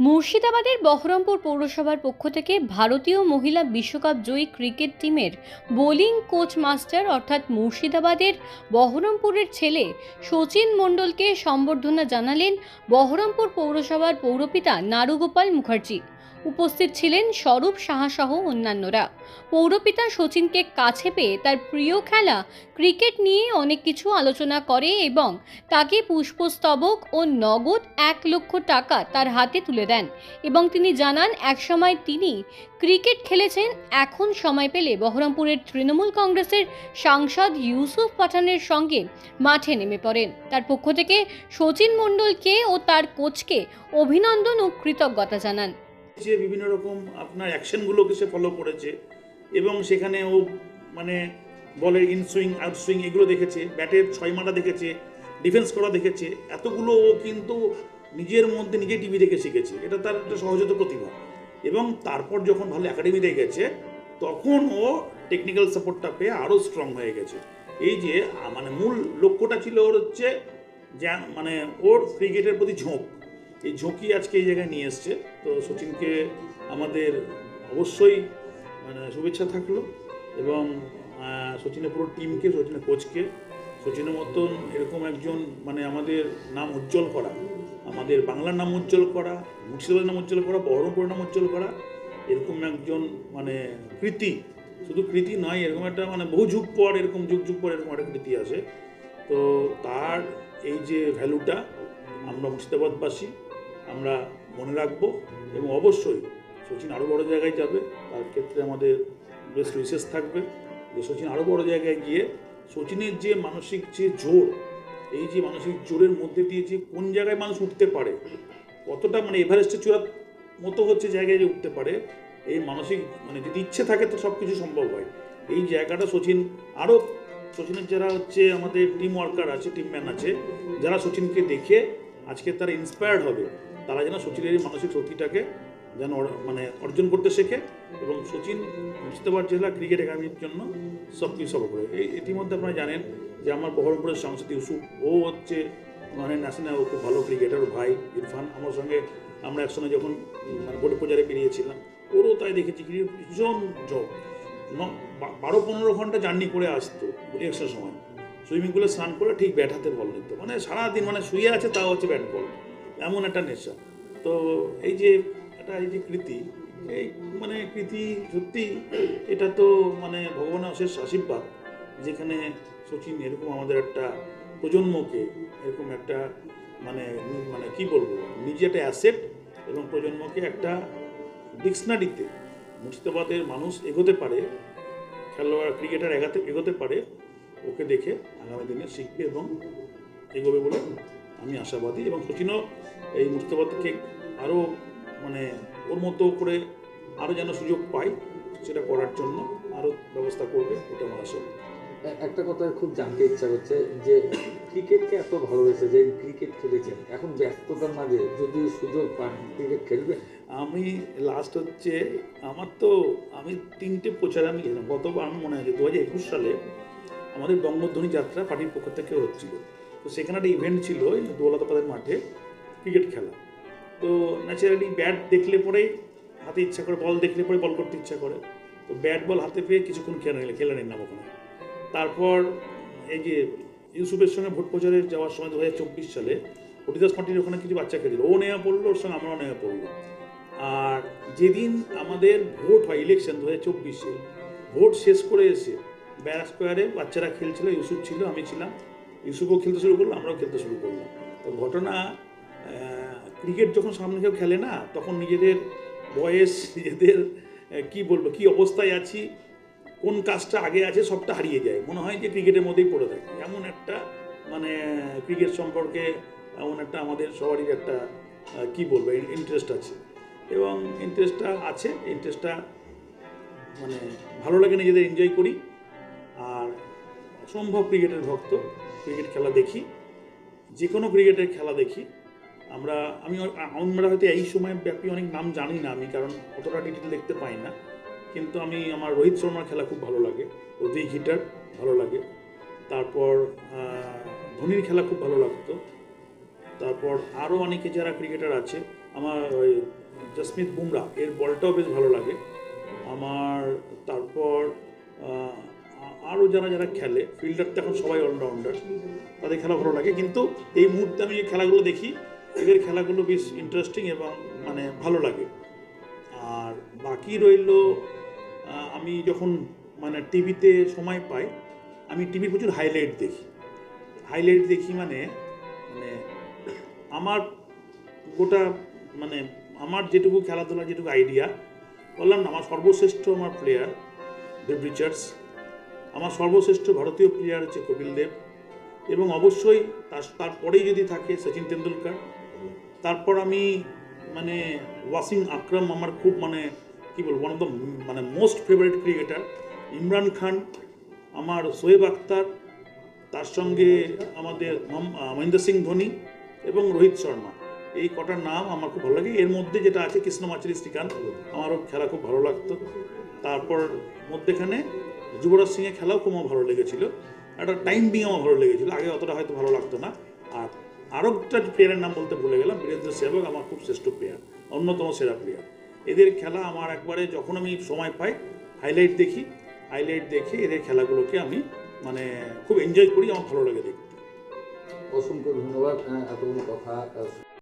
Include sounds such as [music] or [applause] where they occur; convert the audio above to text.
মুর্শিদাবাদের বহরমপুর পৌরসভার পক্ষ থেকে ভারতীয় মহিলা বিশ্বকাপ জয়ী ক্রিকেট টিমের বোলিং কোচ মাস্টার অর্থাৎ মুর্শিদাবাদের বহরমপুরের ছেলে শচীন মণ্ডলকে সম্বর্ধনা জানালেন বহরমপুর পৌরসভার পৌরপিতা নারুগোপাল মুখার্জি। উপস্থিত ছিলেন স্বরূপ সাহাসহ অন্যান্যরা। পৌরপিতা শচীনকে কাছে পেয়ে তার প্রিয় খেলা ক্রিকেট নিয়ে অনেক কিছু আলোচনা করে এবং তাকে পুষ্পস্তবক ও নগদ এক লক্ষ টাকা তার হাতে তুলে দেন এবং তিনি জানান, একসময় তিনি ক্রিকেট খেলেছেন, এখন সময় পেলে বহরমপুরের তৃণমূল কংগ্রেসের সাংসদ ইউসুফ পাঠানের সঙ্গে মাঠে নেমে পড়েন। তার পক্ষ থেকে শচীন মণ্ডলকে ও তার কোচকে অভিনন্দন ও কৃতজ্ঞতা জানান। যে বিভিন্ন রকম আপনার অ্যাকশনগুলোকে সে ফলো করেছে এবং সেখানে ও মানে বলের ইনসুইং আউটসুইং এগুলো দেখেছে ব্যাটের ছয় মারা দেখেছে ডিফেন্স করা দেখেছে, এতগুলো ও কিন্তু নিজের মধ্যে নিজে টিভি দেখে শিখেছে। এটা তার একটা সহজাত প্রতিভা। এবং তারপর যখন ভালো একাডেমিতে গেছে, তখন ও টেকনিক্যাল সাপোর্টটা পেয়ে আরও স্ট্রং হয়ে গেছে। এই যে মানে মূল লক্ষ্যটা ছিল ওর হচ্ছে মানে ওর ক্রিকেটের প্রতি ঝোঁক। এই ঝুঁকি আজকে এই জায়গায় নিয়ে এসছে। তো সচিনকে আমাদের অবশ্যই মানে শুভেচ্ছা থাকল এবং সচিনের পুরো টিমকে সচিনের কোচকে সচিনের মতন এরকম একজন মানে আমাদের নাম উজ্জ্বল করা, আমাদের বাংলার নাম উজ্জ্বল করা, মুর্শিদাবাদের নাম উজ্জ্বল করা, বহরমপুরের নাম উজ্জ্বল করা, এরকম একজন মানে কৃতি। শুধু কৃতি নয়, এরকম একটা মানে বহু যুগ পর, এরকম যুগ যুগ পর এরকম একটা কৃতি আসে। তো তার এই যে ভ্যালুটা আমরা মুর্শিদাবাদবাসী আমরা মনে রাখব এবং অবশ্যই সচিন আরও বড় জায়গায় যাবে। তার ক্ষেত্রে আমাদের বেস্ট উইসেস থাকবে যে সচিন আরও বড় জায়গায় গিয়ে সচিনের যে মানসিক যে জোর, এই যে মানসিক জোরের মধ্যে দিয়ে যে কোন জায়গায় মানুষ উঠতে পারে, কতটা মানে এভারেস্টের চূড়ার মতো হচ্ছে জায়গায় যে উঠতে পারে, এই মানসিক মানে যদি ইচ্ছে থাকে তো সব কিছু সম্ভব হয়। এই জায়গাটা সচিন আরও সচিনের যারা হচ্ছে আমাদের টিম ওয়ার্কার আছে টিম ম্যান আছে, যারা সচিনকে দেখে আজকে তারা ইন্সপায়ার্ড হবে। তারা যেন সচিনের এই মানসিক শক্তিটাকে যেন মানে অর্জন করতে শেখে এবং সচিন মুর্শিদাবাদ জেলা ক্রিকেট একাডেমির জন্য সব কিছু সফর করে। এই ইতিমধ্যে আপনারা জানেন যে আমার বহরমপুরের সাংসদ ইউসুফ, ও হচ্ছে মানে ন্যাশনাল ও খুব ভালো ক্রিকেটার ভাই ইরফান। আমার সঙ্গে আমরা একসঙ্গে যখন মানে প্রচারে বেরিয়েছিলাম, ওরও তাই দেখেছি ক্রিকেট ভীষণ জব বারো পনেরো ঘণ্টা জার্নি করে আসতো ইলেকশনের সময়। সুইমিং পুলে স্নান করে ঠিক ব্যাট হাতে বল নিত। মানে সারাদিন মানে শুয়ে আছে তাও হচ্ছে ব্যাট বল এমন একটা নেশা তো এই যে এটা, এই যে কৃতি, এই মানে কৃতি সত্যি এটা তো মানে ভগবানের অশেষ আশীর্বাদ, যেখানে সচিন এরকম আমাদের একটা প্রজন্মকে এরকম একটা মানে মানে কি বলব, নিজে একটা অ্যাসেট এবং প্রজন্মকে একটা ডিকশনারিতে মুর্শিদাবাদের মানুষ এগোতে পারে, খেলোয়াড় ক্রিকেটার এগাতে, এগোতে পারে, ওকে দেখে আগামী দিনে শিখবে এবং এগোবে বলে আমি আশাবাদী এবং সচিনও এই মুর্শিদাবাদকে আরও মানে ওর মতো করে আরও যেন সুযোগ পায় সেটা করার জন্য আরও ব্যবস্থা করবে এটা আমার আশা। একটা কথা খুব জানতে ইচ্ছা করছে যে ক্রিকেটকে এত ভালোবেসে যে ক্রিকেট খেলেছেন এখন ব্যস্ততার মাঝে যদি সুযোগ পান ক্রিকেট খেলবে? আমি লাস্ট হচ্ছে আমার তো আমি তিনটে প্রচার আমি গেলাম। গতবার আমার মনে আছে দু হাজার একুশ সালে আমাদের বঙ্গধ্বনি যাত্রা পার্টির পক্ষ থেকে হচ্ছিল। তো সেখানে একটা ইভেন্ট ছিল ওই দৌলতাবাদের মাঠে। ক্রিকেট খেলা। তো ন্যাচারালি ব্যাট দেখলে পরেই হাতে ইচ্ছা করে বল দেখলে পরে বল করতে ইচ্ছা করে। তো ব্যাট বল হাতে পেয়ে কিছুক্ষণ খেলে নিলে, খেলে নিন না ওখানে তারপর এই যে ইউসুফের সঙ্গে ভোট প্রচারে যাওয়ার সময় দু হাজার চব্বিশ সালে হরিদাস পার্টির ওখানে কিছু বাচ্চা খেয়েছিল ও নেওয়া পড়ল, ওর সঙ্গে আমরাও নেওয়া পড়ল। আর যেদিন আমাদের ভোট হয় ইলেকশন দু হাজার চব্বিশে, ভোট শেষ করে এসে ব্যারা স্কোয়ারে বাচ্চারা খেলছিল, ইউসুফ ছিল, আমি ছিলাম। ইউসুফও খেলতে শুরু করল, আমরাও খেলতে শুরু করলাম। তো ঘটনা ক্রিকেট যখন সামনে কেউ খেলে না, তখন নিজেদের বয়স, [laughs] নিজেদের কি বলব, কি অবস্থায় আছি, কোন কাজটা আগে আছে সবটা হারিয়ে যায়। মনে হয় যে ক্রিকেটের মধ্যেই পড়ে থাকি। এমন একটা মানে ক্রিকেট সম্পর্কে এমন একটা আমাদের সবারই একটা কি বলব ইন্টারেস্ট আছে। এবং ইন্টারেস্টটা আছে ইন্টারেস্টটা মানে ভালো লাগে নিজেদের এনজয় করি। আর অসম্ভব ক্রিকেটের ভক্ত। ক্রিকেট খেলা দেখি। যে কোনো ক্রিকেটের খেলা দেখি। আমরা, আমি আমরা হয়তো এই সময় ব্যাপী অনেক নাম জানি না আমি, কারণ অতটা ডিটেল দেখতে পাই না। কিন্তু আমি আমার রোহিত শর্মার খেলা খুব ভালো লাগে অধিক হিটার ভালো লাগে। তারপর ধোনির খেলা খুব ভালো লাগতো। তারপর আরও অনেকে যারা ক্রিকেটার আছে, আমার ওই জসমিত বুমরা, এর বলটাও বেশ ভালো লাগে। আমার, তারপর আরও যারা যারা খেলে ফিল্ডার তো এখন সবাই অলরাউন্ডার তাদের খেলা ভালো লাগে। কিন্তু এই মুহূর্তে আমি খেলাগুলো দেখি এদের খেলাগুলো বেশ ইন্টারেস্টিং এবং মানে ভালো লাগে। আর বাকি রইল আমি যখন মানে টিভিতে সময় পাই, আমি টিভি প্রচুর হাইলাইট দেখি। হাইলাইট দেখি মানে মানে আমার গোটা মানে আমার যেটুকু খেলাধুলা যেটুকু আইডিয়া বললাম না, আমার সর্বশ্রেষ্ঠ আমার প্লেয়ার দেব রিচার্ডস আমার সর্বশ্রেষ্ঠ ভারতীয় প্লেয়ার হচ্ছে কপিল দেব এবং অবশ্যই তার, তারপরেই যদি থাকে সচিন তেন্ডুলকার। তারপর আমি মানে ওয়াসিম আকরাম আমার খুব মানে কি বলব ওয়ান অফ দ্য মানে most favourite cricketer Imran Khan, আমার সোহেব আখতার, তার সঙ্গে আমাদের মহেন্দ্র সিং ধোনি এবং রোহিত শর্মা। এই কটার নাম আমার খুব ভালো লাগে। এর মধ্যে যেটা আছে কৃষ্ণমাচারি শ্রীকান্ত, আমারও খেলা খুব ভালো লাগতো। তারপর মধ্যেখানে যুবরাজ সিংয়ের খেলাও খুব আমার ভালো লেগেছিল। একটা টাইম বিং আমার ভালো লেগেছিল। আগে অতটা হয়তো ভালো লাগতো না। আর আরও একটা প্লেয়ারের নাম বলতে ভুলে গেলাম বীরেন্দ্র সেবক আমার খুব শ্রেষ্ঠ প্লেয়ার অন্যতম সেরা প্লেয়ার এদের খেলা আমার একবারে যখন আমি সময় পাই হাইলাইট দেখি হাইলাইট দেখে এদের খেলাগুলোকে আমি মানে খুব এনজয় করি, আমার ভালো লাগে দেখতে। অসংখ্য ধন্যবাদ হ্যাঁ এতগুলো কথা